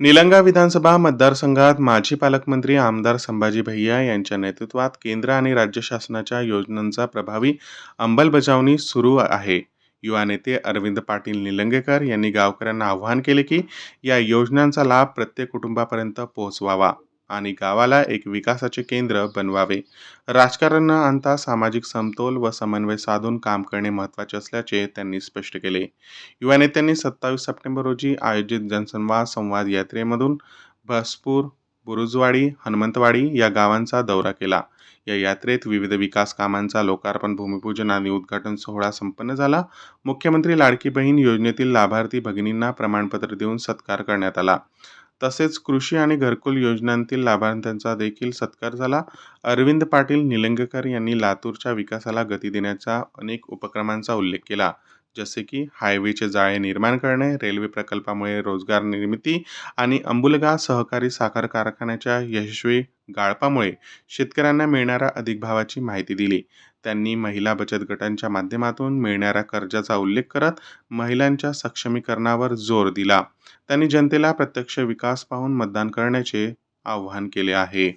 निलंगा विधानसभा मतदारसंघात माजी पालकमंत्री आमदार संभाजी भैया यांच्या नेतृत्वात केंद्र आणि राज्य शासनाच्या योजनांचा प्रभावी अंमलबजावणी सुरू आहे. युवा नेते अरविंद पाटील निलंगेकर यांनी गावकऱ्यांना आवाहन केले की या योजनांचा लाभ प्रत्येक कुटुंबापर्यंत पोहोचवावा. आणि गावाला एक विकासाचे केंद्र बनवावे. राजकारण न आणता सामाजिक समतोल व समन्वय साधून काम करणे महत्त्वाचे असल्याचे त्यांनी स्पष्ट केले. युवा नेत्यांनी सत्तावीस सप्टेंबर रोजी आयोजित जनसंवाद संवाद यात्रेमधून भसपूर बुरुजवाडी हनुमंतवाडी या गावांचा दौरा केला. या यात्रेत विविध विकास कामांचा लोकार्पण भूमिपूजन आणि उद्घाटन सोहळा संपन्न झाला. मुख्यमंत्री लाडकी बहीण योजनेतील लाभार्थी भगिनींना प्रमाणपत्र देऊन सत्कार करण्यात आला. तसेच कृषी आणि घरकुल योजनांतील लाभार्थ्यांचा देखील सत्कार झाला. अरविंद पाटील निलंगेकर यांनी लातूरच्या विकासाला गती देण्याच्या अनेक उपक्रमांचा उल्लेख केला. जसे की हायवेचे जाळे निर्माण करणे रेल्वे प्रकल्पामुळे रोजगार निर्मिती आणि अंबुलगा सहकारी साखर कारखान्याच्या यशस्वी गाळपामुळे शेतकऱ्यांना मिळणाऱ्या अधिक भावाची माहिती दिली. त्यांनी महिला बचत गटांच्या माध्यमातून मिळणाऱ्या कर्जाचा उल्लेख करत महिलांच्या सक्षमीकरणावर जोर दिला. त्यांनी जनतेला प्रत्यक्ष विकास पाहून मतदान करण्याचे आवाहन केले आहे.